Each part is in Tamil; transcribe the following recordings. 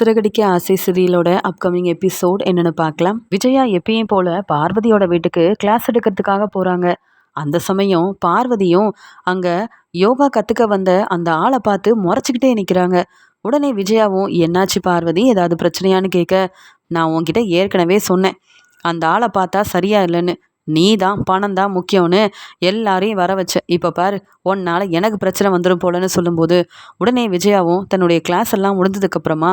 சிறகடிக்க ஆசை சிறியலோட அப்கமிங் எபிசோட் என்னன்னு பார்க்கலாம். விஜயா எப்பயும் போல பார்வதியோட வீட்டுக்கு கிளாஸ் எடுக்கிறதுக்காக போறாங்க. அந்த சமயம் பார்வதியும் அங்க யோகா கத்துக்க வந்த அந்த ஆளை பார்த்து முறைச்சிக்கிட்டே நிற்கிறாங்க உடனே விஜயாவும் என்னாச்சு பார்வதி? ஏதாவது பிரச்சனையான்னு கேட்க நான் உன்கிட்ட ஏற்கனவே சொன்னேன். அந்த ஆளை பார்த்தா சரியா இல்லைன்னு. நீ தான் பணம் தான் முக்கியம்னு எல்லாரையும் வர வச்ச. இப்போ பாரு உன்னால் எனக்கு பிரச்சனை வந்துடும் போலன்னு சொல்லும்போது உடனே விஜயாவும் தன்னுடைய கிளாஸ் எல்லாம் முடிஞ்சதுக்கப்புறமா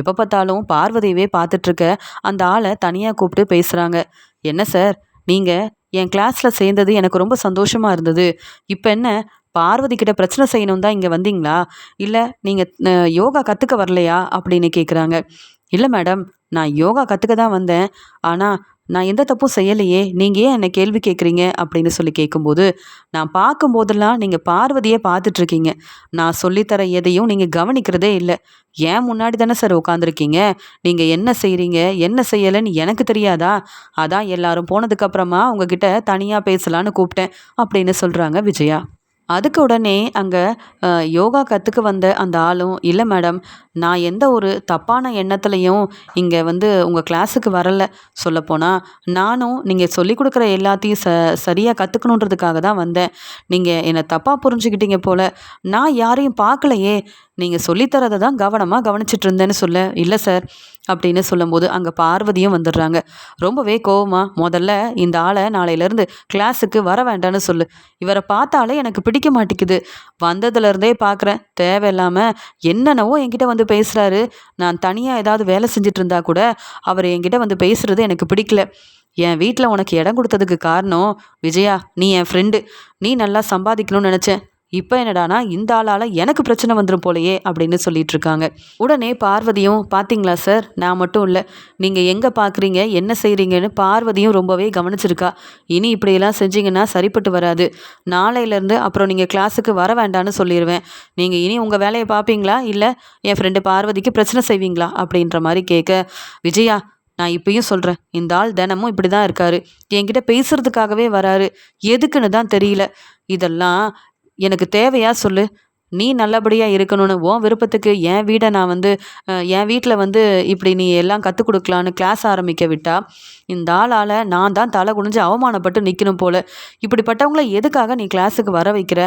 எப்போ பார்த்தாலும் பார்வதியவே பார்த்துட்ருக்க அந்த ஆளை தனியாக கூப்பிட்டு பேசுகிறாங்க என்ன சார் நீங்கள் என் கிளாஸில் சேர்ந்தது எனக்கு ரொம்ப சந்தோஷமாக இருந்தது. இப்போ என்ன பார்வதி கிட்ட பிரச்சனை செய்யணும் தான் இங்கே வந்தீங்களா? இல்லை நீங்கள் யோகா கற்றுக்க வரலையா? அப்படின்னு கேட்குறாங்க இல்லை மேடம் நான் யோகா கற்றுக்க தான் வந்தேன். ஆனால் நான் எந்த தப்பும் செய்யலையே நீங்கள் ஏன் என்னை கேள்வி கேட்குறீங்க? அப்படின்னு சொல்லி கேட்கும்போது நான் பார்க்கும்போதெல்லாம் நீங்கள் பார்வதியே பார்த்துட்ருக்கீங்க. நான் சொல்லித்தர எதையும் நீங்கள் கவனிக்கிறதே இல்லை. ஏன் முன்னாடி தானே சார் உட்காந்துருக்கீங்க? நீங்கள் என்ன செய்கிறீங்க என்ன செய்யலைன்னு எனக்கு தெரியாதா? அதான் எல்லாரும் போனதுக்கப்புறமா உங்ககிட்ட தனியாக பேசலான்னு கூப்பிட்டேன் அப்படின்னு சொல்கிறாங்க விஜயா. அதுக்கு உடனே அங்கே யோகா கற்றுக்க வந்த அந்த ஆளும் இல்லை மேடம் நான் எந்த ஒரு தப்பான எண்ணத்துலையும் இங்கே வந்து உங்கள் கிளாஸுக்கு வரலை. சொல்லப்போனால் நானும் நீங்கள் சொல்லிக் கொடுக்குற எல்லாத்தையும் ச சரியாக கற்றுக்கணுன்றதுக்காக தான் வந்தேன். நீங்கள் என்னை தப்பாக புரிஞ்சுக்கிட்டீங்க போல். நான் யாரையும் பார்க்கலையே. நீங்கள் சொல்லித்தரதை தான் கவனமாக கவனிச்சிட்டு இருந்தேன்னு சொல்ல இல்லை சார் அப்படின்னு சொல்லும்போது அங்கே பார்வதியும் வந்துடுறாங்க. ரொம்பவே கோவமாக முதல்ல இந்த ஆளை நாளையிலேருந்து கிளாஸுக்கு வர வேண்டான்னு சொல்லு. இவரை பார்த்தாலே எனக்கு பிடிக்க மாட்டேங்குது. வந்ததுலேருந்தே பார்க்குறேன். தேவையில்லாமல் என்னென்னவோ என்கிட்ட வந்து பேசுகிறாரு நான் தனியாக ஏதாவது வேலை செஞ்சுட்டு இருந்தா கூட அவர் என்கிட்ட வந்து பேசுகிறது எனக்கு பிடிக்கல. என் வீட்டில் உனக்கு இடம் கொடுத்ததுக்கு காரணம் விஜயா நீ என் ஃப்ரெண்டு நீ நல்லா சம்பாதிக்கணும்னு நினச்சேன். இப்போ என்னடானா இந்த ஆளால் எனக்கு பிரச்சனை வந்துடும் போலையே அப்படின்னு சொல்லிட்டு இருக்காங்க உடனே பார்வதியும் பார்த்தீங்களா சார்? நான் மட்டும் இல்லை. நீங்கள் எங்கே பார்க்குறீங்க என்ன செய்கிறீங்கன்னு பார்வதியும் ரொம்பவே கவனிச்சிருக்கா. இனி இப்படியெல்லாம் செஞ்சீங்கன்னா சரிப்பட்டு வராது. நாளையிலேருந்து அப்புறம் நீங்கள் கிளாஸுக்கு வர வேண்டான்னு சொல்லிடுவேன் நீங்கள் இனி உங்கள் வேலையை பார்ப்பீங்களா இல்லை என் ஃப்ரெண்டு பார்வதிக்கு பிரச்சனை செய்வீங்களா? அப்படின்ற மாதிரி கேட்க விஜயா நான் இப்பயும் சொல்கிறேன் இந்த ஆள் தினமும் இப்படி தான் இருக்காரு. என்கிட்ட பேசுறதுக்காகவே வராரு. எதுக்குன்னு தான் தெரியல. இதெல்லாம் எனக்கு தேவையா சொல்லு. நீ நல்லபடியாக இருக்கணும்னு உன் விருப்பத்துக்கு என் வீடை நான் வந்து என் வீட்டில் வந்து இப்படி நீ எல்லாம் கற்றுக் கொடுக்கலான்னு கிளாஸ் ஆரம்பிக்க விட்டா இந்த ஆளால் நான் தான் தலை குனிஞ்சு அவமானப்பட்டு நிற்கணும் போல். இப்படிப்பட்டவங்களை எதுக்காக நீ கிளாஸுக்கு வர வைக்கிற?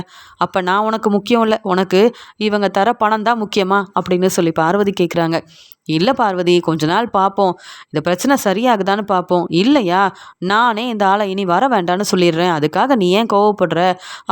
அப்போ நான் உனக்கு முக்கியம் இல்லை. உனக்கு இவங்க தர பணம் தான் முக்கியமா? அப்படின்னு சொல்லி பார்வதி கேட்குறாங்க இல்லை பார்வதி கொஞ்ச நாள் பார்ப்போம் இந்த பிரச்சனை சரியாகுதான்னு பார்ப்போம் இல்லையா? நானே இந்த ஆளை இனி வர வேண்டான்னு சொல்லிடுறேன். அதுக்காக நீ ஏன் கோவப்படுற?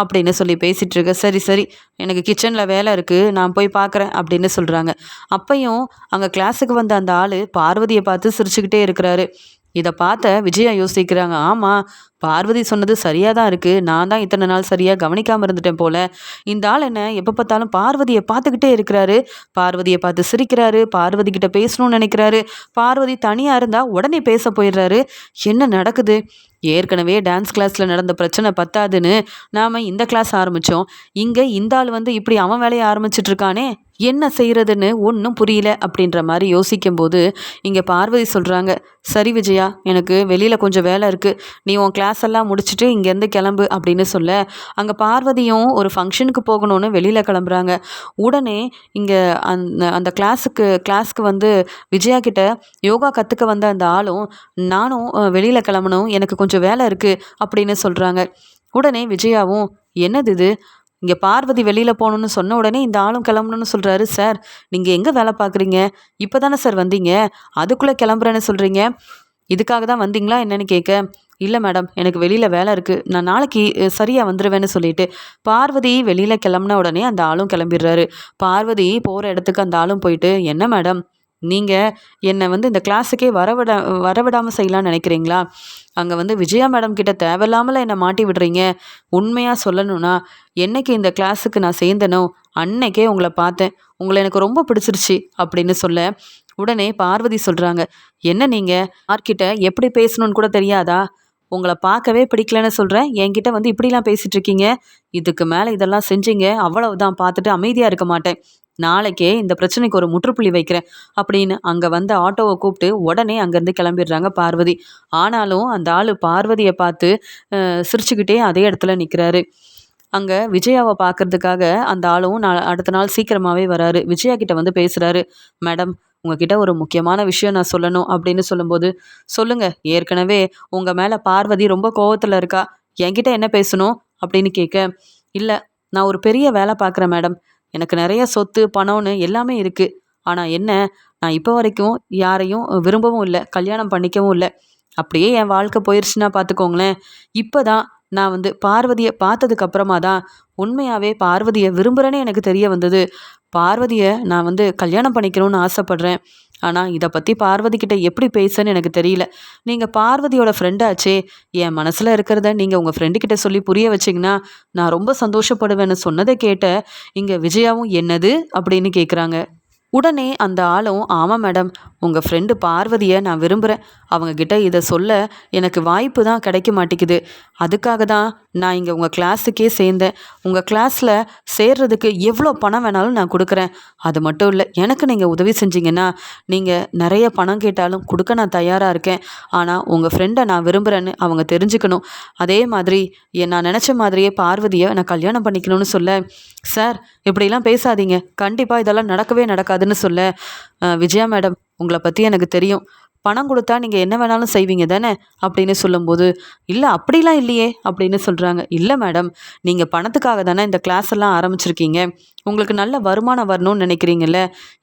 அப்படின்னு சொல்லி பேசிகிட்டு இருக்க. சரி சரி. எனக்கு கிச்சனில் வேலை இருக்குது நான் போய் பார்க்குறேன் அப்படின்னு சொல்கிறாங்க அப்பையும் அங்கே கிளாஸுக்கு வந்த அந்த ஆள் பார்வதியை பார்த்து சிரிச்சுக்கிட்டே இருக்கிறாரு. இதை பார்த்த விஜயா யோசிக்கிறாங்க ஆமாம் பார்வதி சொன்னது சரியாக தான் இருக்குது நான் தான் இத்தனை நாள் சரியாக கவனிக்காமல் இருந்துட்டேன் போல. இந்த ஆள் என்ன எப்போ பார்த்தாலும் பார்வதியை பார்த்துக்கிட்டே இருக்கிறாரு. பார்வதியை பார்த்து சிரிக்கிறாரு. பார்வதி கிட்ட பேசணும்னு நினைக்கிறாரு. பார்வதி தனியாக இருந்தால் உடனே பேச போயிடுறாரு. என்ன நடக்குது? ஏற்கனவே டான்ஸ் கிளாஸில் நடந்த பிரச்சனை பத்தாதுன்னு நாம் இந்த கிளாஸ் ஆரம்பித்தோம் இங்கே இந்த ஆள் வந்து இப்படி அவன் வேலையை ஆரம்பிச்சிட்ருக்கானே என்ன செய்கிறதுன்னு ஒன்றும் புரியல அப்படின்ற மாதிரி யோசிக்கும்போது இங்கே பார்வதி சொல்கிறாங்க சரி விஜயா எனக்கு வெளியில் கொஞ்சம் வேலை இருக்குது நீ உன் கிளாஸ் எல்லாம் முடிச்சுட்டு இங்கேருந்து கிளம்பு அப்படின்னு சொல்ல அங்கே பார்வதியும் ஒரு ஃபங்க்ஷனுக்கு போகணும்னு வெளியில் கிளம்புறாங்க. உடனே இங்கே அந்த அந்த கிளாஸுக்கு கிளாஸ்க்கு வந்து விஜயா கிட்ட யோகா கற்றுக்க வந்த அந்த ஆளும் நானும் வெளியில் கிளம்பணும் எனக்கு கொஞ்சம் வேலை இருக்குது அப்படின்னு சொல்கிறாங்க உடனே விஜயாவும் என்னது இது? இங்கே பார்வதி வெளியில் போகணுன்னு சொன்ன உடனே இந்த ஆளும் கிளம்பணும்னு சொல்கிறாரு சார் நீங்கள் எங்கே வேலை பார்க்குறீங்க? இப்போ தானே சார் வந்தீங்க? அதுக்குள்ளே கிளம்புறேன்னு சொல்கிறீங்க இதுக்காக தான் வந்தீங்களா என்னன்னு கேட்க இல்லை மேடம் எனக்கு வெளியில் வேலை இருக்குது நான் நாளைக்கு சரியாக வந்துடுவேன்னு சொல்லிட்டு பார்வதி வெளியில் கிளம்புன உடனே அந்த ஆளும் கிளம்பிடுறாரு. பார்வதி போகிற இடத்துக்கு அந்த ஆளும் போயிட்டு என்ன மேடம் நீங்கள் என்னை வந்து இந்த கிளாஸுக்கே வரவிட வரவிடாமல் செய்யலாம்னு நினைக்கிறீங்களா? அங்கே வந்து விஜயா மேடம் கிட்ட தேவையில்லாமல் என்னை மாட்டி விடுறீங்க. உண்மையாக சொல்லணும்னா என்னைக்கு இந்த கிளாஸுக்கு நான் சேர்ந்தனோ அன்னைக்கே உங்களை பார்த்தேன். உங்களை எனக்கு ரொம்ப பிடிச்சிருச்சு அப்படின்னு சொல்ல உடனே பார்வதி சொல்கிறாங்க என்ன நீங்கள் யார்கிட்ட? எப்படி பேசணும்னு கூட தெரியாதா? உங்களை பார்க்கவே பிடிக்கலன்னு சொல்கிறேன் என்கிட்ட வந்து இப்படிலாம் பேசிகிட்டு இருக்கீங்க இதுக்கு மேலே இதெல்லாம் செஞ்சீங்க. அவ்வளவுதான் பார்த்துட்டு அமைதியாக இருக்க மாட்டேன். நாளைக்கே இந்த பிரச்சனைக்கு ஒரு முற்றுப்புள்ளி வைக்கிறேன். அப்படின்னு அங்கே வந்த ஆட்டோவை கூப்பிட்டு உடனே அங்கேருந்து கிளம்பிடுறாங்க பார்வதி. ஆனாலும் அந்த ஆள் பார்வதியை பார்த்து சிரிச்சுக்கிட்டே அதே இடத்துல நிற்கிறாரு அங்கே விஜயாவை பார்க்கறதுக்காக அந்த ஆளும் நான் அடுத்த நாள் சீக்கிரமாகவே வராரு. விஜயா கிட்ட வந்து பேசுகிறாரு மேடம் உங்ககிட்ட ஒரு முக்கியமான விஷயம் நான் சொல்லணும் அப்படின்னு சொல்லும்போது சொல்லுங்க ஏற்கனவே உங்கள் மேலே பார்வதி ரொம்ப கோவத்தில் இருக்கா? என்கிட்ட என்ன பேசணும்? அப்படின்னு கேட்க இல்லை நான் ஒரு பெரிய வேலை பார்க்குறேன் மேடம். எனக்கு நிறைய சொத்து பணம்னு எல்லாமே இருக்குது ஆனால் என்ன நான் இப்போ வரைக்கும் யாரையும் விரும்பவும் இல்லை கல்யாணம் பண்ணிக்கவும் இல்லை. அப்படியே என் வாழ்க்கை போயிடுச்சுன்னா பார்த்துக்கோங்களேன் இப்போ தான் நான் வந்து பார்வதியை பார்த்ததுக்கு அப்புறமா தான் உண்மையாகவே பார்வதியை விரும்புகிறேன்னு எனக்கு தெரிய வந்தது. பார்வதியை நான் வந்து கல்யாணம் பண்ணிக்கணும்னு ஆசைப்பட்றேன். ஆனால் இதை பற்றி பார்வதிக்கிட்ட எப்படி பேசுன்னு எனக்கு தெரியல. நீங்கள் பார்வதியோட ஃப்ரெண்டாச்சே என் மனசில் இருக்கிறத நீங்கள் உங்கள் ஃப்ரெண்டுக்கிட்ட சொல்லி புரிய வச்சிங்கன்னா நான் ரொம்ப சந்தோஷப்படுவேன்னு சொன்னதை கேட்ட இங்கே விஜயாவும் என்னது? அப்படின்னு கேட்குறாங்க உடனே அந்த ஆளும் ஆமாம் மேடம் உங்கள் ஃப்ரெண்டு பார்வதியை நான் விரும்புகிறேன் அவங்கக்கிட்ட இதை சொல்ல எனக்கு வாய்ப்பு தான் கிடைக்க மாட்டேங்குது. அதுக்காக தான் நான் இங்கே உங்கள் கிளாஸுக்கே சேர்ந்தேன். உங்கள் கிளாஸில் சேர்றதுக்கு எவ்வளோ பணம் வேணாலும் நான் கொடுக்குறேன். அது மட்டும் இல்லை எனக்கு நீங்கள் உதவி செஞ்சீங்கன்னா நீங்கள் நிறைய பணம் கேட்டாலும் கொடுக்க நான் தயாராக இருக்கேன். ஆனால் உங்கள் ஃப்ரெண்டை நான் விரும்புகிறேன்னு அவங்க தெரிஞ்சுக்கணும். அதே மாதிரி நான் நினச்ச மாதிரியே பார்வதியை நான் கல்யாணம் பண்ணிக்கணும்னு சொல்ல சார் இப்படிலாம் பேசாதீங்க. கண்டிப்பாக இதெல்லாம் நடக்கவே நடக்காதுன்னு சொல்ல. விஜயா மேடம் உங்களை பற்றி எனக்கு தெரியும். பணம் கொடுத்தா நீங்கள் என்ன வேணாலும் செய்வீங்க தானே? அப்படின்னு சொல்லும்போது இல்லை அப்படிலாம் இல்லையே அப்படின்னு சொல்கிறாங்க இல்லை மேடம். நீங்கள் பணத்துக்காக தானே இந்த கிளாஸ் எல்லாம் ஆரம்பிச்சிருக்கீங்க. உங்களுக்கு நல்ல வருமானம் வரணும்னு நினைக்கிறீங்கல்ல.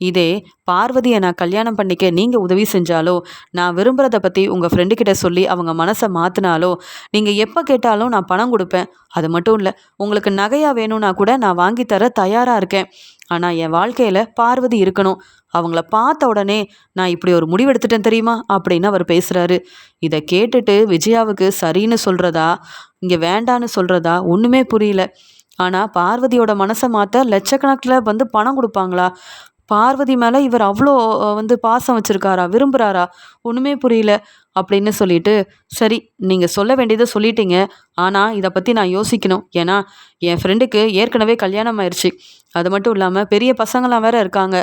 இதே பார்வதியை நான் கல்யாணம் பண்ணிக்க நீங்கள் உதவி செஞ்சாலோ நான் விரும்புகிறத பற்றி உங்கள் ஃப்ரெண்டுக்கிட்ட சொல்லி அவங்க மனசை மாற்றினாலோ நீங்கள் எப்போ கேட்டாலும் நான் பணம் கொடுப்பேன். அது மட்டும் இல்லை உங்களுக்கு நகையாக வேணும்னா கூட நான் வாங்கி தர தயாராக இருக்கேன். ஆனால் என் வாழ்க்கையில் பார்வதி இருக்கணும். அவங்கள பார்த்த உடனே நான் இப்படி ஒரு முடிவெடுத்துட்டேன் தெரியுமா? அப்படின்னு அவர் பேசுகிறாரு இதை கேட்டுட்டு விஜயாவுக்கு சரின்னு சொல்கிறதா இங்கே வேண்டான்னு சொல்கிறதா ஒன்றுமே புரியல. ஆனால் பார்வதியோட மனசை மாற்ற லட்சக்கணக்கில் வந்து பணம் கொடுப்பாங்களா? பார்வதி மேலே இவர் அவ்வளோ வந்து பாசம் வச்சுருக்காரா விரும்புகிறாரா ஒன்றுமே புரியல அப்படின்னு சொல்லிட்டு சரி நீங்கள் சொல்ல வேண்டியதை சொல்லிட்டீங்க ஆனால் இதை பற்றி நான் யோசிக்கணும். ஏன்னா என் ஃப்ரெண்டுக்கு ஏற்கனவே கல்யாணம் ஆயிடுச்சு அது மட்டும் இல்லாமல் பெரிய பசங்களாம் வேற இருக்காங்க.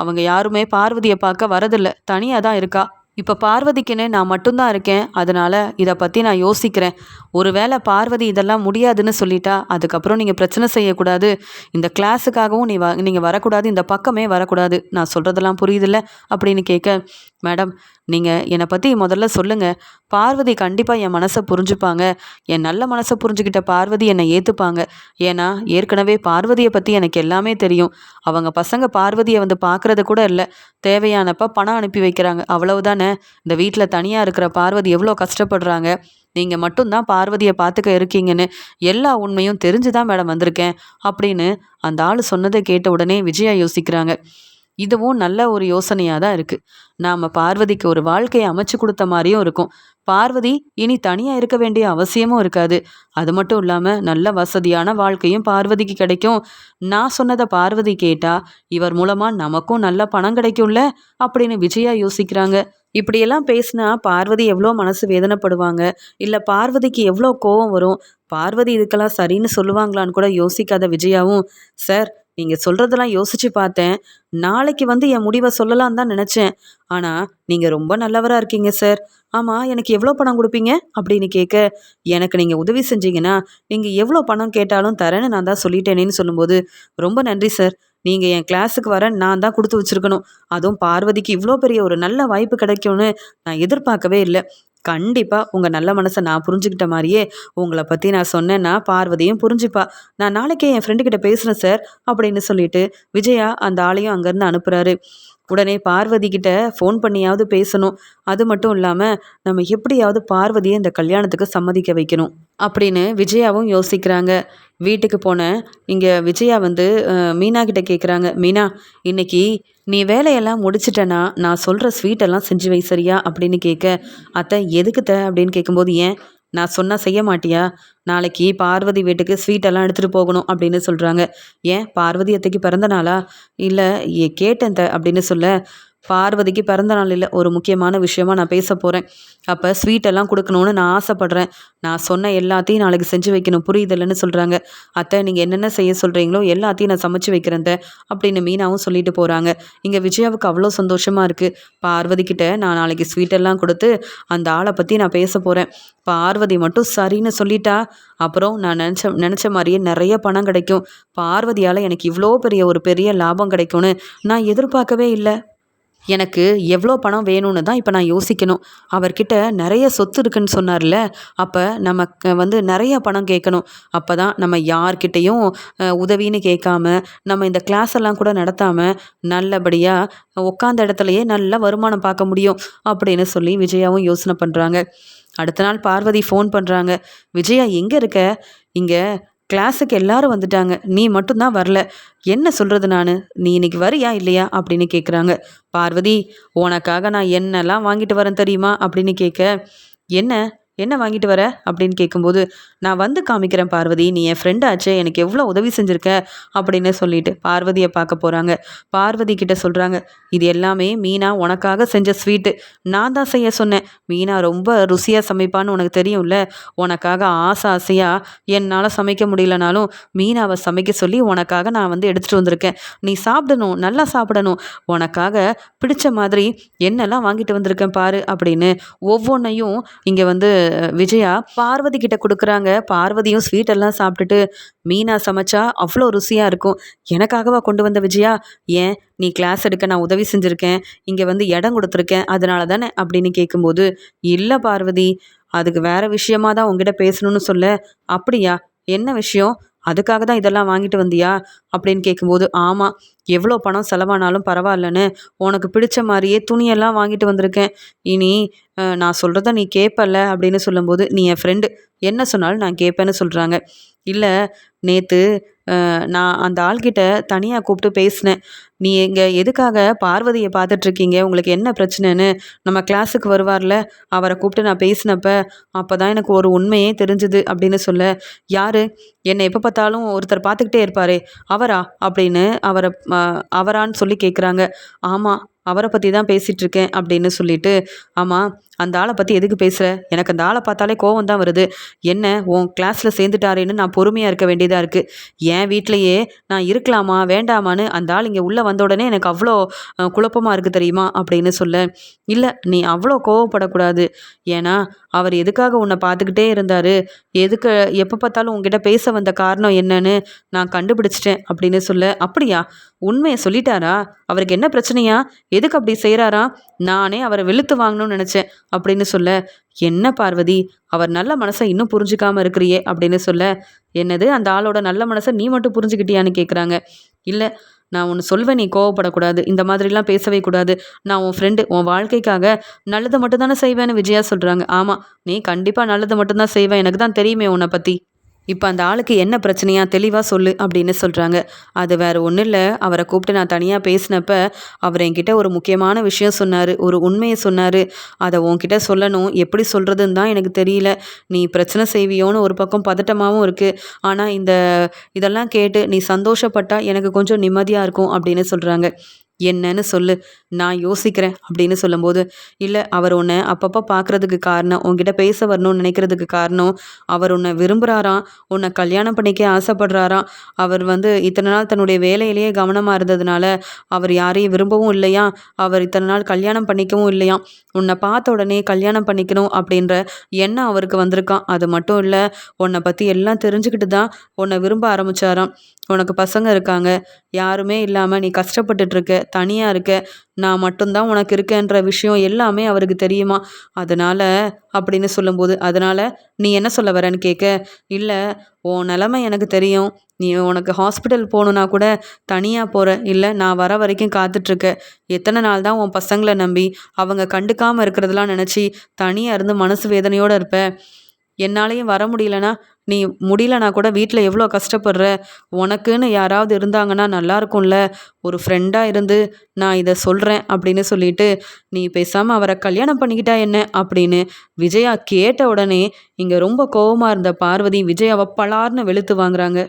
அவங்க யாருமே பார்வதியை பார்க்க வரதில்லை. தனியாக தான் இருக்கா. இப்போ பார்வதிக்குன்னு நான் மட்டும்தான் இருக்கேன். அதனால் இதை பற்றி நான் யோசிக்கிறேன். ஒருவேளை பார்வதி இதெல்லாம் முடியாதுன்னு சொல்லிட்டா அதுக்கப்புறம் நீங்கள் பிரச்சனை செய்யக்கூடாது. இந்த கிளாஸுக்காகவும் நீ வ நீங்கள் வரக்கூடாது. இந்த பக்கமே வரக்கூடாது. நான் சொல்கிறதெல்லாம் புரியுதில்ல? அப்படின்னு கேட்க மேடம் நீங்கள் என்னை பற்றி முதல்ல சொல்லுங்கள் பார்வதி கண்டிப்பாக என் மனசை புரிஞ்சுப்பாங்க. என் நல்ல மனசை புரிஞ்சுக்கிட்ட பார்வதி என்னை ஏற்றுப்பாங்க ஏன்னா ஏற்கனவே பார்வதியை பற்றி எனக்கு எல்லாமே தெரியும். அவங்க பசங்க பார்வதியை வந்து பார்க்குறது கூட இல்லை. தேவையானப்ப பணம் அனுப்பி வைக்கிறாங்க. அவ்வளவுதானே? இந்த வீட்டில் தனியாக இருக்கிற பார்வதி எவ்வளோ கஷ்டப்படுறாங்க? நீங்கள் மட்டும்தான் பார்வதியை பார்த்துக்க இருக்கீங்கன்னு எல்லா உண்மையும் தெரிஞ்சு தான் மேடம் வந்திருக்கேன். அப்படின்னு அந்த ஆள் சொன்னதை கேட்ட உடனே விஜயா யோசிக்கிறாங்க. இதுவும் நல்ல ஒரு யோசனையாக தான் இருக்குது நாம் பார்வதிக்கு ஒரு வாழ்க்கையை அமைச்சு கொடுத்த மாதிரியும் இருக்கும். பார்வதி இனி தனியாக இருக்க வேண்டிய அவசியமும் இருக்காது. அது மட்டும் இல்லாமல் நல்ல வசதியான வாழ்க்கையும் பார்வதிக்கு கிடைக்கும். நான் சொன்னதை பார்வதி கேட்டால் இவர் மூலமாக நமக்கும் நல்ல பணம் கிடைக்கும்ல? அப்படின்னு விஜயா யோசிக்கிறாங்க. இப்படியெல்லாம் பேசினா பார்வதி எவ்வளோ மனசு வேதனைப்படுவாங்க? இல்லை பார்வதிக்கு எவ்வளோ கோவம் வரும்? பார்வதி இதுக்கெல்லாம் சரின்னு சொல்லுவாங்களான்னு கூட யோசிக்காத விஜயாவும் சார் நீங்கள் சொல்கிறதெல்லாம் யோசித்து பார்த்தேன். நாளைக்கு வந்து என் முடிவை சொல்லலாம் தான் நினச்சேன். ஆனால் நீங்கள் ரொம்ப நல்லவராக இருக்கீங்க சார். ஆமாம் எனக்கு எவ்வளோ பணம் கொடுப்பீங்க? அப்படின்னு கேட்க எனக்கு நீங்கள் உதவி செஞ்சீங்கன்னா நீங்கள் எவ்வளோ பணம் கேட்டாலும் தரேன்னு நான் தான் சொல்லிட்டேனேன்னு சொல்லும்போது ரொம்ப நன்றி சார். நீங்கள் என் கிளாஸுக்கு வர நான் தான் கொடுத்து வச்சுருக்கணும். அதுவும் பார்வதிக்கு இவ்வளோ பெரிய ஒரு நல்ல வாய்ப்பு கிடைக்கும்னு நான் எதிர்பார்க்கவே இல்லை. கண்டிப்பாக உங்கள் நல்ல மனசை நான் புரிஞ்சுக்கிட்ட மாதிரியே உங்களை பற்றி நான் சொன்னேன்னா பார்வதியும் புரிஞ்சுப்பா. நான் நாளைக்கே என் ஃப்ரெண்டுக்கிட்ட பேசுகிறேன் சார் அப்படின்னு சொல்லிட்டு விஜயா அந்த ஆளையும் அங்கேருந்து அனுப்புகிறாரு உடனே பார்வதி கிட்ட ஃபோன் பண்ணியாவது பேசணும். அது மட்டும் இல்லாமல் நம்ம எப்படியாவது பார்வதியை இந்த கல்யாணத்துக்கு சம்மதிக்க வைக்கணும் அப்படின்னு விஜயாவும் யோசிக்கிறாங்க. வீட்டுக்கு போனேன் இங்கே விஜயா வந்து மீனா கிட்ட கேட்குறாங்க மீனா இன்னைக்கு நீ வேலையெல்லாம் முடிச்சிட்டனா நான் சொல்கிற ஸ்வீட்டெல்லாம் செஞ்சு வை சரியா? அப்படின்னு கேட்க அத்தை எதுக்குத்த அப்படின்னு கேட்கும்போது ஏன்? நான் சொன்னால் செய்ய மாட்டியா? நாளைக்கு பார்வதி வீட்டுக்கு ஸ்வீட்டெல்லாம் எடுத்துகிட்டு போகணும் அப்படின்னு சொல்கிறாங்க ஏன்? பார்வதி அத்தைக்கு பிறந்த நாளா? இல்லை கேட்டேன் த அப்படின்னு சொல்ல பார்வதிக்கு பிறந்த நாள் இல்லை ஒரு முக்கியமான விஷயமா நான் பேச போகிறேன் அப்போ ஸ்வீட்டெல்லாம் கொடுக்கணுன்னு நான் ஆசைப்பட்றேன். நான் சொன்ன எல்லாத்தையும் நாளைக்கு செஞ்சு வைக்கணும். புரியுதில்லைன்னு சொல்கிறாங்க அத்தை நீங்கள் என்னென்ன செய்ய சொல்கிறீங்களோ எல்லாத்தையும் நான் சமைச்சு வைக்கிறேன் அப்படின்னு மீனாவும் சொல்லிட்டு போகிறாங்க இங்கே விஜயாவுக்கு அவ்வளோ சந்தோஷமாக இருக்குது பார்வதிக்கிட்ட நான் நாளைக்கு ஸ்வீட்டெல்லாம் கொடுத்து அந்த ஆளை பற்றி நான் பேச போகிறேன் பார்வதி மட்டும் சரின்னு சொல்லிட்டா அப்புறம் நான் நினச்ச நினச்ச மாதிரியே நிறைய பணம் கிடைக்கும். பார்வதியால் எனக்கு இவ்வளோ பெரிய ஒரு பெரிய லாபம் கிடைக்கும்னு நான் எதிர்பார்க்கவே இல்லை. எனக்கு எவ்வளோ பணம் வேணும்னு தான் இப்போ நான் யோசிக்கணும். அவர்கிட்ட நிறைய சொத்து இருக்குன்னு சொன்னார்ல அப்போ நமக்கு வந்து நிறைய பணம் கேட்கணும். அப்போ தான் நம்ம யார்கிட்டையும் உதவின்னு கேட்காம நம்ம இந்த கிளாஸ் எல்லாம் கூட நடத்தாமல் நல்லபடியாக உட்காந்த இடத்துலையே நல்ல வருமானம் பார்க்க முடியும் அப்படின்னு சொல்லி விஜயாவும் யோசனை பண்ணுறாங்க அடுத்த நாள் பார்வதி ஃபோன் பண்ணுறாங்க விஜயா எங்கே இருக்க? இங்கே கிளாஸுக்கு எல்லாரும் வந்துட்டாங்க. நீ மட்டும்தான் வரல. என்ன சொல்கிறது நான்? நீ இன்னைக்கு வரியா இல்லையா? அப்படின்னு கேட்குறாங்க பார்வதி உனக்காக நான் என்னெல்லாம் வாங்கிட்டு வரேன் தெரியுமா? அப்படின்னு கேட்க என்ன? என்ன வாங்கிட்டு வர? அப்படின்னு கேட்கும்போது நான் வந்து காமிக்கிறேன் பார்வதி நீ என் ஃப்ரெண்ட் ஆச்சே எனக்கு எவ்வளோ உதவி செஞ்சுருக்க? அப்படின்னு சொல்லிட்டு பார்வதியை பார்க்க போகிறாங்க பார்வதி கிட்ட சொல்கிறாங்க இது எல்லாமே மீனா உனக்காக செஞ்ச ஸ்வீட்டு நான் தான் செய்ய சொன்னேன். மீனா ரொம்ப ருசியாக சமைப்பான்னு உனக்கு தெரியும்ல? உனக்காக ஆசை ஆசையாக என்னால் சமைக்க முடியலனாலும் மீனாவை சமைக்க சொல்லி உனக்காக நான் வந்து எடுத்துகிட்டு வந்திருக்கேன். நீ சாப்பிடணும் நல்லா சாப்பிடணும். உனக்காக பிடிச்ச மாதிரி என்னெல்லாம் வாங்கிட்டு வந்திருக்கேன் பாரு அப்படின்னு ஒவ்வொன்றையும் இங்கே வந்து விஜயா பார்வதி கிட்ட கொடுக்குறாங்க. பார்வதியும் ஸ்வீட் எல்லாம் சாப்பிட்டுட்டு மீனா சமைச்சா அவ்வளோ ருசியாக இருக்கும். எனக்காகவா கொண்டு வந்த விஜயா? ஏன்? நீ கிளாஸ் எடுக்க நான் உதவி செஞ்சுருக்கேன். இங்கே வந்து இடம் கொடுத்துருக்கேன். அதனால தானே அப்படின்னு கேட்கும்போது இல்லை பார்வதி அதுக்கு வேற விஷயமா தான் உங்ககிட்ட பேசணும்னு சொல்ல. அப்படியா? என்ன விஷயம்? அதுக்காக தான் இதெல்லாம் வாங்கிட்டு வந்தியா? அப்படின்னு கேட்கும்போது ஆமாம் எவ்வளோ பணம் செலவானாலும் பரவாயில்லன்னு உனக்கு பிடிச்ச மாதிரியே துணியெல்லாம் வாங்கிட்டு வந்திருக்கேன். இனி நான் சொல்கிறத நீ கேட்பல்ல அப்படின்னு சொல்லும்போது நீ என் ஃப்ரெண்டு என்ன சொன்னாலும் நான் கேட்பேன்னு சொல்கிறாங்க இல்லை நேற்று நான் அந்த ஆள்கிட்ட தனியாக கூப்பிட்டு பேசினேன். நீ இங்கே எதுக்காக பார்வதியை பார்த்துட்ருக்கீங்க? உங்களுக்கு என்ன பிரச்சனைன்னு? நம்ம கிளாஸுக்கு வருவார்ல அவரை கூப்பிட்டு நான் பேசினப்ப அப்போ தான் எனக்கு ஒரு உண்மையே தெரிஞ்சுது அப்படின்னு சொல்ல. யார்? என்னை எப்போ பார்த்தாலும் ஒருத்தர் பார்த்துக்கிட்டே இருப்பாரே. அவரா? அப்படின்னு அவரை அவரான்னு சொல்லி கேட்குறாங்க ஆமாம் அவரை பற்றி தான் பேசிகிட்ருக்கேன் அப்படின்னு சொல்லிட்டு ஆமாம் அந்த ஆளை பற்றி எதுக்கு பேசுகிற எனக்கு அந்த ஆளை பார்த்தாலே கோவம் தான் வருது. என்ன உன் கிளாஸில் சேர்ந்துட்டாரேன்னு நான் பொறுமையாக இருக்க வேண்டியதாக இருக்குது என் வீட்லேயே நான் இருக்கலாமா வேண்டாமான்னு அந்த ஆள் இங்கே உள்ளே வந்த உடனே எனக்கு அவ்வளோ குழப்பமாக இருக்குது தெரியுமா? அப்படின்னு சொல்ல இல்லை நீ அவ்வளோ கோவப்படக்கூடாது. ஏன்னா அவர் எதுக்காக உன்னை பார்த்துக்கிட்டே இருந்தார்? எதுக்கு எப்போ பார்த்தாலும் உங்ககிட்ட பேச வந்த காரணம் என்னன்னு நான் கண்டுபிடிச்சிட்டேன். அப்படின்னு சொல்ல அப்படியா? உண்மையை சொல்லிட்டாரா? அவருக்கு என்ன பிரச்சனையா? எதுக்கு அப்படி செய்கிறாரா நானே அவரை வெளுத்து வாங்கணும்னு நினச்சேன். அப்படின்னு சொல்ல என்ன பார்வதி? அவர் நல்ல மனசை இன்னும் புரிஞ்சுக்காம இருக்கிறியே. அப்படின்னு சொல்ல என்னது? அந்த ஆளோட நல்ல மனசை நீ மட்டும் புரிஞ்சுக்கிட்டியான்னு கேட்குறாங்க இல்லை நான் ஒன்று சொல்வேன் நீ கோவப்படக்கூடாது. இந்த மாதிரிலாம் பேசவே கூடாது. நான் உன் ஃப்ரெண்டு உன் வாழ்க்கைக்காக நல்லதை மட்டும் தானே செய்வேன்னு விஜயா சொல்கிறாங்க ஆமாம் நீ கண்டிப்பாக நல்லதை மட்டும்தான் செய்வேன் எனக்கு தான் தெரியுமே உன்னை பற்றி இப்போ அந்த ஆளுக்கு என்ன பிரச்சனையா தெளிவாக சொல்லு அப்படின்னு சொல்கிறாங்க அது வேறு ஒன்றும் இல்லை. அவரை கூப்பிட்டு நான் தனியாக பேசினப்ப அவர் என்கிட்ட ஒரு முக்கியமான விஷயம் சொன்னார் ஒரு உண்மையை சொன்னார். அதை உன்கிட்ட சொல்லணும். எப்படி சொல்கிறதுன்னு தான் எனக்கு தெரியல. நீ பிரச்சனை செய்வியோன்னு ஒரு பக்கம் பதட்டமாகவும் இருக்குது ஆனால் இந்த இதெல்லாம் கேட்டு நீ சந்தோஷப்பட்டால் எனக்கு கொஞ்சம் நிம்மதியாக இருக்கும் அப்படின்னு சொல்கிறாங்க என்னன்னு சொல்லு. நான் யோசிக்கிறேன் அப்படின்னு சொல்லும்போது இல்லை அவர் உன்னை அப்பப்போ பார்க்குறதுக்கு காரணம் உன்கிட்ட பேச வரணும்னு நினைக்கிறதுக்கு காரணம் அவர் உன்னை விரும்புகிறாராம் உன்னை கல்யாணம் பண்ணிக்க ஆசைப்படுறாராம். அவர் வந்து இத்தனை நாள் தன்னுடைய வேலையிலேயே கவனமாக இருந்ததுனால அவர் யாரையும் விரும்பவும் இல்லையா? அவர் இத்தனை நாள் கல்யாணம் பண்ணிக்கவும் இல்லையா? உன்னை பார்த்த உடனே கல்யாணம் பண்ணிக்கணும் அப்படின்ற எண்ணம் அவருக்கு வந்திருக்கான் அது மட்டும் இல்லை உன்னை பற்றி எல்லாம் தெரிஞ்சுக்கிட்டு தான் உன்னை விரும்ப ஆரம்பிச்சாராம். உனக்கு பசங்க இருக்காங்க. யாருமே இல்லாமல் நீ கஷ்டப்பட்டுட்ருக்க தனியாக இருக்க நான் மட்டும்தான் உனக்கு இருக்கேன்ற விஷயம் எல்லாமே அவருக்கு தெரியுமா? அதனால் அப்படின்னு சொல்லும்போது அதனால் நீ என்ன சொல்ல வரேன்னு கேட்க இல்லை உன் நிலமை எனக்கு தெரியும். நீ உனக்கு ஹாஸ்பிட்டல் போகணுன்னா கூட தனியாக போகிற இல்லை நான் வர வரைக்கும் காத்துட்ருக்க. எத்தனை நாள் தான் உன் பசங்களை நம்பி அவங்க கண்டுக்காமல் இருக்கிறதெல்லாம் நினச்சி தனியாக இருந்து மனசு வேதனையோடு இருப்பேன் என்னாலையும் வர முடியலனா நீ முடியலனா கூட வீட்டில் எவ்வளோ கஷ்டப்படுற? உனக்குன்னு யாராவது இருந்தாங்கன்னா நல்லா இருக்கும்ல. ஒரு ஃப்ரெண்டாக இருந்து நான் இதை சொல்கிறேன் அப்படின்னு சொல்லிட்டு நீ பேசாமல் அவரை கல்யாணம் பண்ணிக்கிட்டா என்ன? அப்படின்னு விஜயா கேட்ட உடனே இங்கே ரொம்ப கோவமாக இருந்த பார்வதி விஜயாவை பலார்னு வெளுத்து வாங்குறாங்க.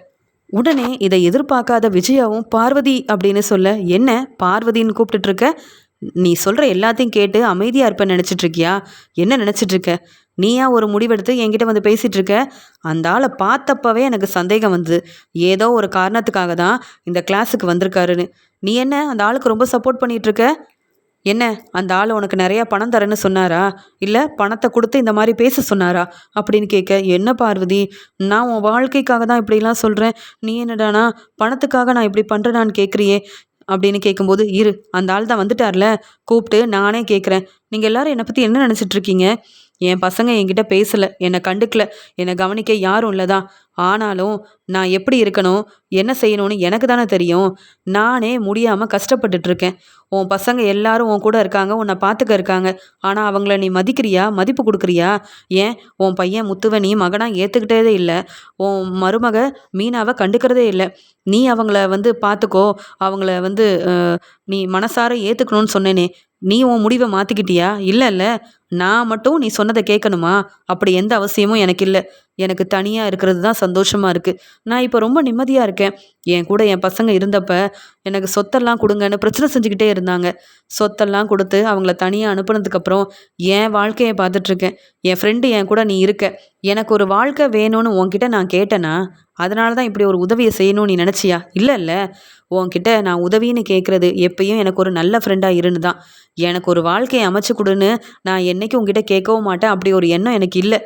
உடனே இதை எதிர்பார்க்காத விஜயாவும் பார்வதி அப்படின்னு சொல்ல என்ன பார்வதின்னு கூப்பிட்டுட்டு இருக்க? நீ சொல்கிற எல்லாத்தையும் கேட்டு அமைதியாக இருப்பேன் நினச்சிட்ருக்கியா என்ன நினச்சிட்டு இருக்க? நீயா ஒரு முடிவெடுத்து என்கிட்ட வந்து பேசிகிட்டு இருக்க அந்த ஆளை பார்த்தப்பவே எனக்கு சந்தேகம் வந்தது. ஏதோ ஒரு காரணத்துக்காக தான் இந்த கிளாஸுக்கு வந்திருக்காருன்னு. நீ என்ன அந்த ஆளுக்கு ரொம்ப சப்போர்ட் பண்ணிகிட்ருக்க என்ன அந்த ஆள் உனக்கு நிறையா பணம் தரேன்னு சொன்னாரா? இல்லை பணத்தை கொடுத்து இந்த மாதிரி பேச சொன்னாரா? அப்படின்னு கேட்க என்ன பார்வதி நான் உன் வாழ்க்கைக்காக தான் இப்படிலாம் சொல்கிறேன் நீ என்னடானா பணத்துக்காக நான் இப்படி பண்ணுறேனான்னு கேட்குறியே? அப்படின்னு கேட்கும்போது இரு அந்த ஆள் தான் வந்துட்டார்ல. கூப்பிட்டு நானே கேட்குறேன். நீங்கள் எல்லாரும் என்னை பற்றி என்ன நினச்சிட்டு இருக்கீங்க என் பசங்க என்கிட்ட பேசலை என்னை கண்டுக்கல என்னை கவனிக்க யாரும் இல்லைதான் ஆனாலும் நான் எப்படி இருக்கணும் என்ன செய்யணும்னு எனக்கு தானே தெரியும். நானே முடியாமல் கஷ்டப்பட்டுட்டு இருக்கேன். உன் பசங்க எல்லாரும் உன் கூட இருக்காங்க உன்னை பார்த்துக்க இருக்காங்க. ஆனால் அவங்கள நீ மதிக்கிறியா மதிப்பு கொடுக்குறியா? ஏன்? உன் பையன் முத்துவை நீ மகனாக ஏற்றுக்கிட்டதே இல்லை. உன் மருமக மீனாவை கண்டுக்கிறதே இல்லை. நீ அவங்கள வந்து பார்த்துக்கோ அவங்கள வந்து நீ மனசார ஏற்றுக்கணும்னு சொன்னேனே. நீ உன் முடிவை மாற்றிக்கிட்டியா இல்லை இல்லை. நான் மட்டும் நீ சொன்னதை கேட்கணுமா? அப்படி எந்த அவசியமும் எனக்கு இல்லை எனக்கு தனியாக இருக்கிறது தான் சந்தோஷமாக இருக்குது நான் இப்போ ரொம்ப நிம்மதியாக இருக்கேன். என் கூட என் பசங்க இருந்தப்ப எனக்கு சொத்தெல்லாம் கொடுங்கன்னு பிரச்சனை செஞ்சுக்கிட்டே இருந்தாங்க. சொத்தெல்லாம் கொடுத்து அவங்கள தனியாக அனுப்புனதுக்கப்புறம் என் வாழ்க்கையை பார்த்துட்ருக்கேன். என் ஃப்ரெண்டு என் கூட நீ இருக்க. எனக்கு ஒரு வாழ்க்கை வேணும்னு உன்கிட்ட நான் கேட்டேனா? அதனால தான் இப்படி ஒரு உதவியை செய்யணும்னு நீ நினச்சியா? இல்லைல்ல உன்கிட்ட நான் உதவின்னு கேட்குறது எப்பயும் எனக்கு ஒரு நல்ல ஃப்ரெண்டாக இருந்து தான். எனக்கு ஒரு வாழ்க்கையை அமைச்சு கொடுன்னு நான் என்றைக்கும் உங்ககிட்ட கேட்கவும் மாட்டேன். அப்படி ஒரு எண்ணம் எனக்கு இல்லை.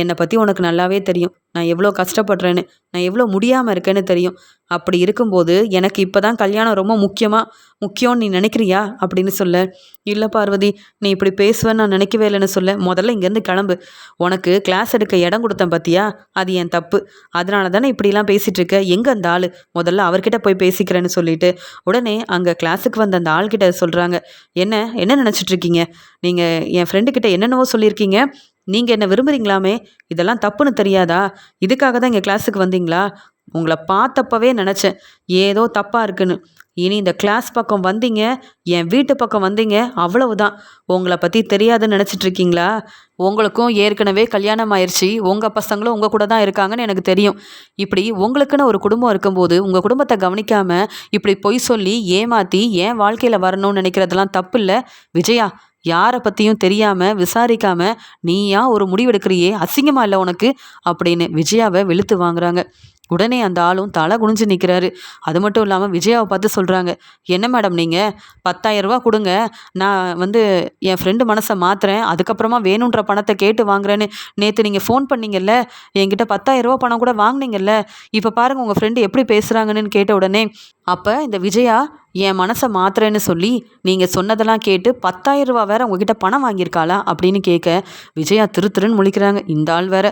என்னை பற்றி உனக்கு நல்லாவே தெரியும். நான் எவ்வளோ கஷ்டப்படுறேன்னு நான் எவ்வளோ முடியாமல் இருக்கேன்னு தெரியும். அப்படி இருக்கும்போது எனக்கு இப்போ தான் கல்யாணம் ரொம்ப முக்கியமாக முக்கியம்னு நீ நினைக்கிறியா? அப்படின்னு சொல்ல இல்லை பார்வதி நீ இப்படி பேசுவேன்னு நான் நினைக்கவே இல்லைன்னு சொல்ல முதல்ல இங்கேருந்து கிளம்பு. உனக்கு கிளாஸ் எடுக்க இடம் கொடுத்தேன் பார்த்தியா அது என் தப்பு. அதனால தானே இப்படிலாம் பேசிகிட்டு இருக்க? எங்கே அந்த ஆள்? முதல்ல அவர்கிட்ட போய் பேசிக்கிறேன்னு சொல்லிட்டு உடனே அங்கே கிளாஸுக்கு வந்த அந்த ஆள்கிட்ட சொல்கிறாங்க என்ன என்ன நினச்சிட்ருக்கீங்க நீங்கள் என் ஃப்ரெண்டுக்கிட்ட என்னென்னவோ சொல்லியிருக்கீங்க. நீங்கள் என்ன விரும்புகிறீங்களாமே இதெல்லாம் தப்புன்னு தெரியாதா? இதுக்காக தான் இங்கே கிளாஸுக்கு வந்தீங்களா? உங்களை பார்த்தப்பவே நினச்சேன். ஏதோ தப்பாக இருக்குன்னு. இனி இந்த கிளாஸ் பக்கம் வந்தீங்க என் வீட்டு பக்கம் வந்தீங்க அவ்வளவுதான். உங்களை பற்றி தெரியாதுன்னு நினச்சிட்டு இருக்கீங்களா? உங்களுக்கும் ஏற்கனவே கல்யாணம் ஆயிடுச்சு உங்கள் பசங்களும் உங்கள் கூட தான் இருக்காங்கன்னு எனக்கு தெரியும். இப்படி உங்களுக்குன்னு ஒரு குடும்பம் இருக்கும்போது உங்கள் குடும்பத்தை கவனிக்காமல் இப்படி பொய் சொல்லி ஏமாற்றி ஏன் வாழ்க்கையில் வரணும்னு நினைக்கிறதெல்லாம் தப்பு இல்லை? விஜயா யாரை பற்றியும் தெரியாமல் விசாரிக்காமல் நீயா ஒரு முடிவெடுக்கிறியே? அசிங்கமாக இல்லை உனக்கு? அப்படின்னு விஜயாவை வெளுத்து வாங்குறாங்க. உடனே அந்த ஆளும் தலை குனிஞ்சு நிற்கிறாரு அது மட்டும் இல்லாமல் விஜயாவை பார்த்து சொல்கிறாங்க என்ன மேடம் நீங்கள் பத்தாயிரம் ரூபா கொடுங்க. நான் வந்து என் ஃப்ரெண்டு மனசை மாத்துறேன். அதுக்கப்புறமா வேணுன்ற பணத்தை கேட்டு வாங்குறேன்னு நேற்று நீங்கள் ஃபோன் பண்ணீங்கல்ல? என்கிட்ட பத்தாயிரம் ரூபா பணம் கூட வாங்கினீங்கல்ல? இப்போ பாருங்கள் உங்கள் ஃப்ரெண்டு எப்படி பேசுகிறாங்கன்னு கேட்ட உடனே அப்போ இந்த விஜயா என் மனசை மாத்துறேன்னு சொல்லி நீங்கள் சொன்னதெல்லாம் கேட்டு பத்தாயிரம் ரூபா வேற உங்ககிட்ட பணம் வாங்கியிருக்காளா அப்படின்னு கேட்க விஜயா திரு திருன்னு முழிக்கிறாங்க. இந்த ஆள் வேற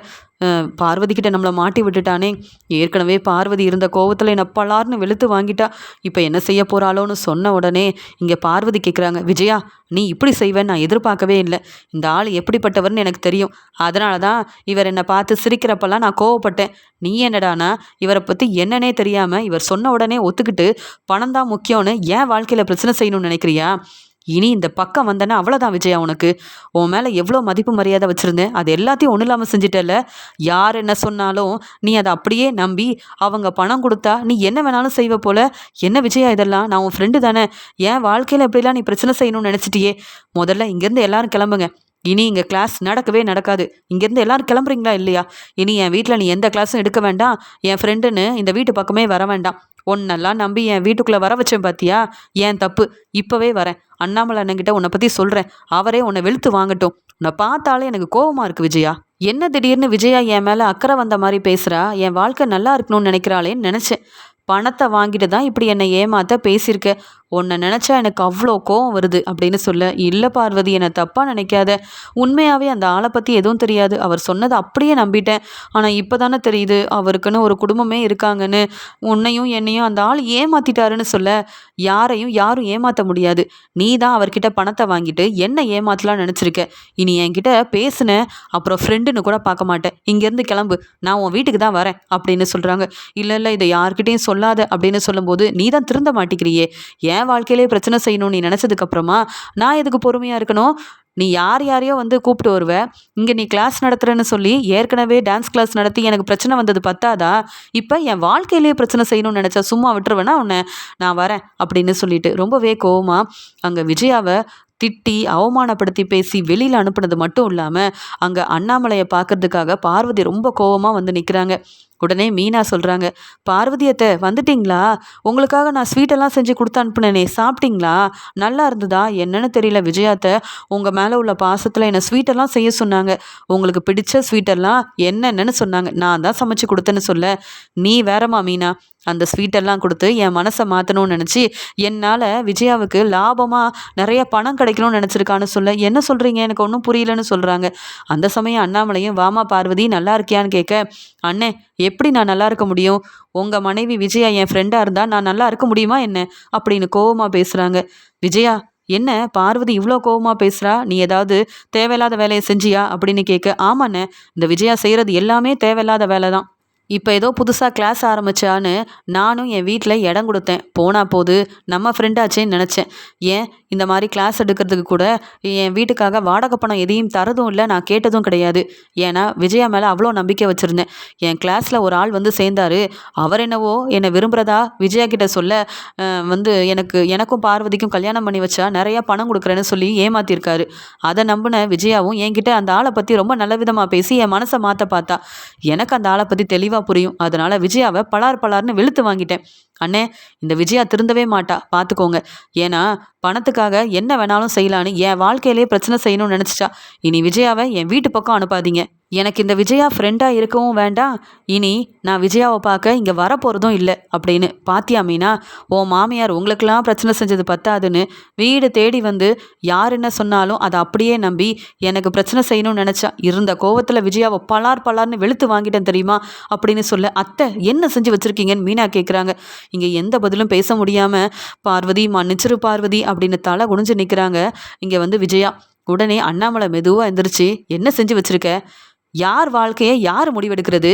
பார்வதி கிட்ட நம்மளை மாட்டி விட்டுட்டானே. ஏற்கனவே பார்வதி இருந்த கோவத்தில் என்னை பலார்னு வெளுத்து வாங்கிட்டா. இப்போ என்ன செய்ய போகிறாளோன்னு சொன்ன உடனே இங்கே பார்வதி கேட்குறாங்க விஜயா நீ இப்படி செய்வேன்னு நான் எதிர்பார்க்கவே இல்லை. இந்த ஆள் எப்படிப்பட்டவர்னு எனக்கு தெரியும். அதனால தான் இவர் என்னை பார்த்து சிரிக்கிறப்பெல்லாம் நான் கோவப்பட்டேன். நீ என்னடானா? இவரை பற்றி என்னன்னே தெரியாமல் இவர் சொன்ன உடனே ஒத்துக்கிட்டு பணம் தான் முக்கியம்னு ஏன் வாழ்க்கையில் பிரச்சனை செய்யணும்னு நினைக்கிறியா? இனி இந்த பக்கம் வந்தேன்னா அவ்வளோதான் விஜயா உனக்கு. உன் மேலே எவ்வளோ மதிப்பு மரியாதை வச்சுருந்தேன். அது எல்லாத்தையும் ஒன்றும் இல்லாமல் செஞ்சிட்டல யார் என்ன சொன்னாலும் நீ அதை அப்படியே நம்பி அவங்க பணம் கொடுத்தா நீ என்ன வேணாலும் செய்வ போல. என்ன விஜயா இதெல்லாம்? நான் உன் ஃப்ரெண்டு தானே. என் வாழ்க்கையில் எப்படிலாம் நீ பிரச்சனை செய்யணும்னு நினச்சிட்டியே? முதல்ல இங்கேருந்து எல்லாரும் கிளம்புங்க. இனி இங்கே கிளாஸ் நடக்கவே நடக்காது. இங்கேருந்து எல்லாரும் கிளம்புறீங்களா இல்லையா? இனி என் வீட்டில் நீ எந்த கிளாஸும் எடுக்க வேண்டாம். என் ஃப்ரெண்டுன்னு இந்த வீட்டு பக்கமே வர வேண்டாம். உன்னெல்லாம் நம்பி என் வீட்டுக்குள்ளே வர வச்சேன் பாத்தியா? ஏன் தப்பு? இப்போவே வரேன். அண்ணாமலை அண்ணங்கிட்ட உன்னை பற்றி சொல்கிறேன் அவரே உன்னை வெளுத்து வாங்கட்டும். உன்னை பார்த்தாலே எனக்கு கோவமாக இருக்குது விஜயா. என்ன திடீர்னு விஜயா என் மேலே அக்கறை வந்த மாதிரி பேசுகிறா என் வாழ்க்கை நல்லா இருக்கணும்னு நினைக்கிறாளேன்னு நினச்சேன். பணத்தை வாங்கிட்டு தான் இப்படி என்னை ஏமாத்த பேசியிருக்க. உன்னை நினச்சா எனக்கு அவ்வளோ கோவம் வருது அப்படின்னு சொல்ல இல்லை பார்வதி என்னை தப்பாக நினைக்காத. உண்மையாகவே அந்த ஆளை பற்றி எதுவும் தெரியாது. அவர் சொன்னதை அப்படியே நம்பிட்டேன். ஆனால் இப்போ தானே தெரியுது அவருக்குன்னு ஒரு குடும்பமே இருக்காங்கன்னு. உன்னையும் என்னையும் அந்த ஆள் ஏமாத்திட்டாருன்னு சொல்ல யாரையும் யாரும் ஏமாற்ற முடியாது. நீ தான் அவர்கிட்ட பணத்தை வாங்கிட்டு என்ன ஏமாத்தலாம்னு நினச்சிருக்க. இனி என்கிட்ட பேசுன அப்புறம் ஃப்ரெண்டுன்னு கூட பார்க்க மாட்டேன். இங்கேருந்து கிளம்பு. நான் உன் வீட்டுக்கு தான் வரேன் அப்படின்னு சொல்கிறாங்க இல்லை இல்லை இதை யார்கிட்டையும் சொல்லாத அப்படின்னு சொல்லும்போது நீ தான் திருந்த மாட்டேங்கிறியே என் வாழ்க்கையிலே பிரச்சனை செய்யணும்னு நீ நினச்சதுக்கப்புறமா நான் எதுக்கு பொறுமையாக இருக்கணும்? நீ யார் யாரையோ வந்து கூப்பிட்டு வருவ. இங்கே நீ கிளாஸ் நடத்துகிறேன்னு சொல்லி ஏற்கனவே டான்ஸ் கிளாஸ் நடத்தி எனக்கு பிரச்சனை வந்தது பத்தாதா? இப்போ என் வாழ்க்கையிலேயே பிரச்சனை செய்யணும்னு நினச்சா சும்மா விட்டுருவேனா உன்னை? நான் வரேன் அப்படின்னு சொல்லிட்டு ரொம்பவே கோவமாக அங்கே விஜயாவை திட்டி அவமானப்படுத்தி பேசி வெளியில் அனுப்புனது மட்டும் இல்லாமல் அங்கே அண்ணாமலையை பார்க்கறதுக்காக பார்வதி ரொம்ப கோவமாக வந்து நிற்கிறாங்க உடனே மீனா சொல்கிறாங்க பார்வதியத்தை வந்துட்டிங்களா? உங்களுக்காக நான் ஸ்வீட்டெல்லாம் செஞ்சு கொடுத்து அனுப்புனேனே சாப்பிட்டீங்களா? நல்லா இருந்ததா? என்னன்னு தெரியல விஜயாத்தை உங்கள் மேலே உள்ள பாசத்தில் என்னை ஸ்வீட்டெல்லாம் செய்ய சொன்னாங்க. உங்களுக்கு பிடிச்ச ஸ்வீட்டெல்லாம் என்னென்னு சொன்னாங்க. நான் தான் சமைச்சு கொடுத்தேன்னு சொல்ல. நீ வேறம்மா மீனா அந்த ஸ்வீட்டெல்லாம் கொடுத்து என் மனசை மாற்றணும்னு நினச்சி என்னால் விஜயாவுக்கு லாபமாக நிறைய பணம் கிடைக்கணும்னு நினச்சிருக்கான்னு சொல்ல என்ன சொல்கிறீங்க எனக்கு ஒன்றும் புரியலன்னு சொல்கிறாங்க அந்த சமயம் அண்ணாமலையும் வாமா பார்வதி நல்லா இருக்கியான்னு கேட்க அண்ணே எப்படி நான் நல்லா இருக்க முடியும்? உங்கள் மனைவி விஜயா என் ஃப்ரெண்டாக இருந்தால் நான் நல்லா இருக்க முடியுமா என்ன? அப்படின்னு கோவமாக பேசுகிறாங்க விஜயா என்ன? பார்வதி இவ்வளோ கோவமாக பேசுகிறா நீ ஏதாவது தேவையில்லாத வேலையை செஞ்சியா? அப்படின்னு கேட்க ஆமாண்ணே இந்த விஜயா செய்கிறது எல்லாமே தேவையில்லாத வேலை தான் இப்போ ஏதோ புதுசாக கிளாஸ் ஆரம்பிச்சான்னு நானும் என் வீட்டில் இடம் கொடுத்தேன். போனால் போது நம்ம ஃப்ரெண்டாச்சேன்னு நினச்சேன். ஏன்? இந்த மாதிரி கிளாஸ் எடுக்கிறதுக்கு கூட என் வீட்டுக்காக வாடகை பணம் எதையும் தரதும் இல்லை நான் கேட்டதும் கிடையாது. ஏன்னா விஜயா மேலே அவ்வளோ நம்பிக்கை வச்சுருந்தேன். என் கிளாஸில் ஒரு ஆள் வந்து சேர்ந்தார். அவர் என்னவோ என்னை விரும்புகிறதா விஜயா கிட்ட சொல்ல வந்து எனக்கு எனக்கும் பார்வதிக்கும் கல்யாணம் பண்ணி வச்சா நிறையா பணம் கொடுக்குறேன்னு சொல்லி ஏமாத்திருக்காரு. அதை நம்பின விஜயாவும் என்கிட்ட அந்த ஆளை பற்றி ரொம்ப நல்ல விதமாக பேசி என் மனசை மாற்ற பார்த்தா. எனக்கு அந்த ஆளை பற்றி தெளிவாக புரியும். அதனால விஜயாவை பலார் பலார்னு வெளுத்து வாங்கிட்டேன். அண்ணே இந்த விஜயா திருந்தவே மாட்டா. பார்த்துக்கோங்க ஏன்னா பணத்துக்காக என்ன வேணாலும் செய்யலான்னு என் வாழ்க்கையிலே பிரச்சனை செய்யணும்னு நினச்சிட்டா. இனி விஜயாவை என் வீட்டு பக்கம் அனுப்பாதீங்க. எனக்கு இந்த விஜயா ஃப்ரெண்டாக இருக்கவும் வேண்டாம். இனி நான் விஜயாவை பார்க்க இங்கே வரப்போகிறதும் இல்லை அப்படின்னு பாத்தியா மீனா? ஓ மாமியார் உங்களுக்கெல்லாம் பிரச்சனை செஞ்சது பத்தாதுன்னு வீடு தேடி வந்து யார் என்ன சொன்னாலும் அதை அப்படியே நம்பி எனக்கு பிரச்சனை செய்யணும்னு நினச்சா இருந்த கோவத்தில் விஜயாவை பலார் பலார்னு வெளுத்து வாங்கிட்டேன் தெரியுமா? அப்படின்னு சொல்ல அத்தை என்ன செஞ்சு வச்சுருக்கீங்கன்னு மீனா கேட்குறாங்க இங்கே எந்த பதிலும் பேச முடியாமல் பார்வதி மன்னிச்சிரு பார்வதி அப்படின்னு தலை குனிஞ்சு நிற்கிறாங்க இங்கே வந்து விஜயா உடனே அண்ணாமலை மெதுவாக எந்திரிச்சு என்ன செஞ்சு வச்சுருக்க? யார் வாழ்க்கையை யார் முடிவெடுக்கிறது?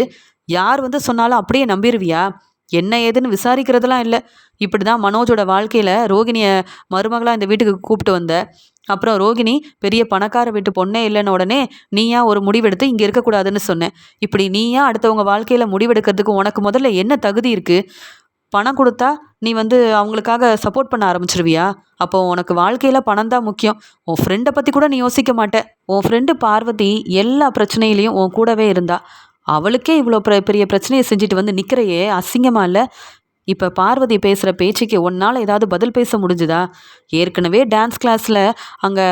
யார் வந்து சொன்னாலும் அப்படியே நம்பிடுவியா என்ன ஏதுன்னு விசாரிக்கிறதெல்லாம் இல்லை. இப்படி தான் மனோஜோட வாழ்க்கையில் ரோகிணியை மருமகளாக இந்த வீட்டுக்கு கூப்பிட்டு வந்த. அப்புறம் ரோகிணி பெரிய பணக்கார வீட்டு பொண்ணே இல்லைன்னு உடனே நீயா ஒரு முடிவெடுத்து இங்கே இருக்கக்கூடாதுன்னு சொன்னேன் இப்படி நீயா அடுத்தவங்க வாழ்க்கையில் முடிவெடுக்கிறதுக்கு உனக்கு முதல்ல என்ன தகுதி இருக்குது பணம் கொடுத்தா நீ வந்து அவங்களுக்காக சப்போர்ட் பண்ண ஆரம்பிச்சிருவியா? அப்போ உனக்கு வாழ்க்கையில் பணம் தான் முக்கியம். உன் ஃப்ரெண்டை பற்றி கூட நீ யோசிக்க மாட்டேன் உன் ஃப்ரெண்டு பார்வதி எல்லா பிரச்சனையிலையும் உன் கூடவே இருந்தா. அவளுக்கே இவ்வளோ பெரிய பிரச்சனையை செஞ்சுட்டு வந்து நிற்கிறையே அசிங்கமாக இல்லை? இப்போ பார்வதி பேசுகிற பேச்சுக்கு உன்னால் ஏதாவது பதில் பேச முடிஞ்சுதா? ஏற்கனவே டான்ஸ் கிளாஸில் அங்கே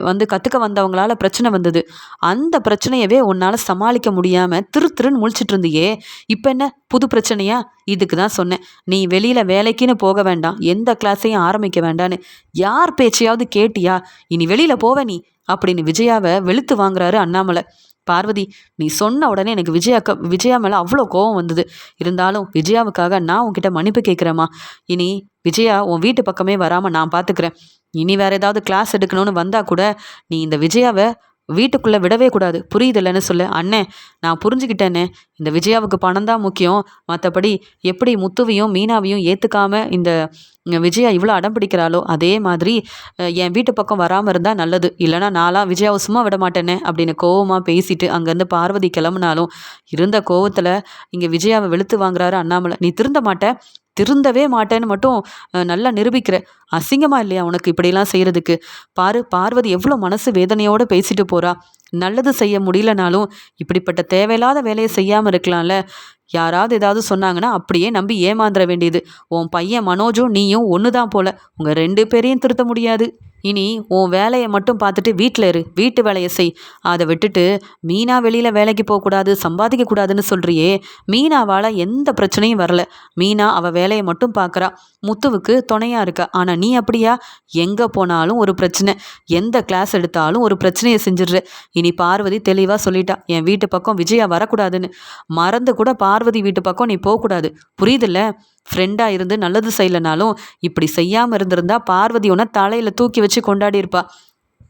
வந்து கற்றுக்க வந்தவங்களால பிரச்சனை வந்தது. அந்த பிரச்சனையவே உன்னால் சமாளிக்க முடியாமல் திரு திருன்னு முழிச்சிட்டு இருந்தியே. இப்போ என்ன? புது பிரச்சனையா? இதுக்கு தான் சொன்னேன். நீ வெளியில் வேலைக்குன்னு போக வேண்டாம். எந்த கிளாஸையும் ஆரம்பிக்க வேண்டான்னு. யார் பேச்சையாவது கேட்டியா? இனி வெளியில் போவ நீ. அப்படின்னு விஜயாவை வெளுத்து வாங்குறாரு அண்ணாமலை. பார்வதி நீ சொன்ன உடனே எனக்கு விஜயாக்க விஜயா மேலே அவ்வளோ கோவம் வந்தது. இருந்தாலும் விஜயாவுக்காக நான் உன்கிட்ட மன்னிப்பு கேட்குறேம்மா. இனி விஜயா உன் வீட்டு பக்கமே வராமல் நான் பார்த்துக்கிறேன் இனி வேறு ஏதாவது கிளாஸ் எடுக்கணும்னு வந்தால் கூட நீ இந்த விஜயாவை வீட்டுக்குள்ளே விடவே கூடாது. புரியுதில்லன்னு சொல்லு. அண்ணே நான் புரிஞ்சுக்கிட்டேனே. இந்த விஜயாவுக்கு பணம் தான் முக்கியம். மற்றபடி எப்படி முத்துவையும் மீனாவையும் ஏற்றுக்காமல் இந்த விஜயா இவ்வளோ அடம் பிடிக்கிறாளோ அதே மாதிரி என் வீட்டு பக்கம் வராமல் இருந்தால் நல்லது. இல்லைனா நாளாக விஜயாவை சும்மா விட மாட்டேனே அப்படின்னு கோவமாக பேசிட்டு அங்கேருந்து பார்வதி கிளம்புனாலும் இருந்த கோவத்தில் இங்கே விஜயாவை வெளுத்து வாங்குறாரு அண்ணாமலை. நீ திருந்த மாட்ட. திருந்தவே மாட்டேன்னு மட்டும் நல்லா நிரூபிக்கிற. அசிங்கமா இல்லையா உனக்கு இப்படிலாம் செய்கிறதுக்கு பாரு பார்வதி எவ்வளோ மனசு வேதனையோடு பேசிட்டு போகிறா நல்லது செய்ய முடியலனாலும் இப்படிப்பட்ட தேவையில்லாத வேலையை செய்யாமல் இருக்கலாம்ல. யாராவது ஏதாவது சொன்னாங்கன்னா அப்படியே நம்பி ஏமாந்துட வேண்டியது. உன் பையன் மனோஜும் நீயும் ஒன்று தான் போல. உங்கள் ரெண்டு பேரையும் திருத்த முடியாது. இனி உன் வேலையை மட்டும் பார்த்துட்டு வீட்டில் இரு. வீட்டு வேலையை செய். அதை விட்டுட்டு மீனா வெளியில் வேலைக்கு போகக்கூடாது சம்பாதிக்கக்கூடாதுன்னு சொல்கிறியே மீனாவால் எந்த பிரச்சனையும் வரல. மீனா அவள் வேலையை மட்டும் பார்க்குறா. முத்துவுக்கு துணையாக இருக்கா. ஆனால் நீ அப்படியா? எங்கே போனாலும் ஒரு பிரச்சனை. எந்த கிளாஸ் எடுத்தாலும் ஒரு பிரச்சனையை செஞ்சிடுற. இனி பார்வதி தெளிவாக சொல்லிட்டா. என் வீட்டு பக்கம் விஜயா வரக்கூடாதுன்னு. மறந்து கூட பார்வதி வீட்டு பக்கம் நீ போகக்கூடாது. புரியுதில்ல? ஃப்ரெண்டாக இருந்து நல்லது செய்யலைனாலும் இப்படி செய்யாமல் இருந்திருந்தா பார்வதி உன்னை தலையில் தூக்கி வச்சு கொண்டாடி இருப்பா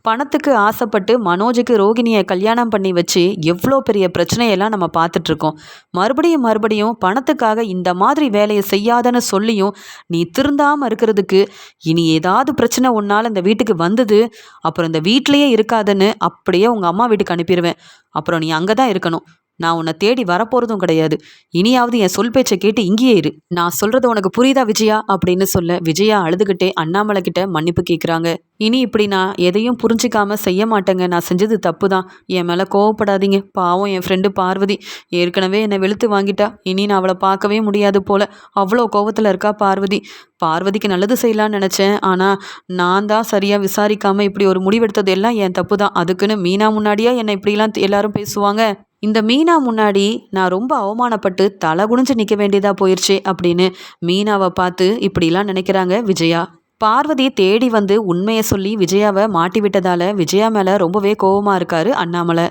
பணத்துக்கு ஆசைப்பட்டு மனோஜுக்கு ரோகிணியை கல்யாணம் பண்ணி வச்சு எவ்வளோ பெரிய பிரச்சனையெல்லாம் நம்ம பார்த்துட்ருக்கோம். மறுபடியும் மறுபடியும் பணத்துக்காக இந்த மாதிரி வேலையை செய்யாதன்னு சொல்லியும் நீ திருந்தாமல் இருக்கிறதுக்கு இனி ஏதாவது பிரச்சனை உன்னால் இந்த வீட்டுக்கு வந்தது அப்புறம் இந்த வீட்லேயே இருக்காதுன்னு அப்படியே உங்கள் அம்மா வீட்டுக்கு அனுப்பிடுவேன் அப்புறம் நீ அங்கே தான் இருக்கணும். நான் உன்னை தேடி வரப்போகிறதும் கிடையாது. இனியாவது என் சொல் பேச்சை கேட்டு இங்கேயே இரு. நான் சொல்கிறது உனக்கு புரியுதா விஜயா? அப்படின்னு சொல்ல விஜயா அழுதுகிட்டே அண்ணாமலை கிட்ட மன்னிப்பு கேட்குறாங்க இனி இப்படி நான் எதையும் புரிஞ்சிக்காம செய்ய மாட்டேங்க. நான் செஞ்சது தப்பு தான் என் மேலே கோவப்படாதீங்க. பாவம் என் ஃப்ரெண்டு பார்வதி. ஏற்கனவே என்னை வெளுத்து வாங்கிட்டா. இனி நான் அவளை பார்க்கவே முடியாது போல. அவ்வளோ கோவத்தில் இருக்கா பார்வதி. பார்வதிக்கு நல்லது செய்யலான்னு நினச்சேன். ஆனால் நான் தான் சரியாக விசாரிக்காமல் இப்படி ஒரு முடிவெடுத்தது எல்லாம் என் தப்பு தான் அதுக்குன்னு மீனா முன்னாடியே என்னை இப்படிலாம் எல்லாரும் பேசுவாங்க? இந்த மீனா முன்னாடி நான் ரொம்ப அவமானப்பட்டு தலை குனிஞ்சு நிற்க வேண்டியதாக போயிடுச்சு அப்படின்னு மீனாவை பார்த்து இப்படிலாம் நினைக்கிறாங்க விஜயா. பார்வதி தேடி வந்து உண்மையை சொல்லி விஜயாவை மாட்டி விட்டதால விஜயா மேலே ரொம்பவே கோவமாக இருக்காரு அண்ணாமலை.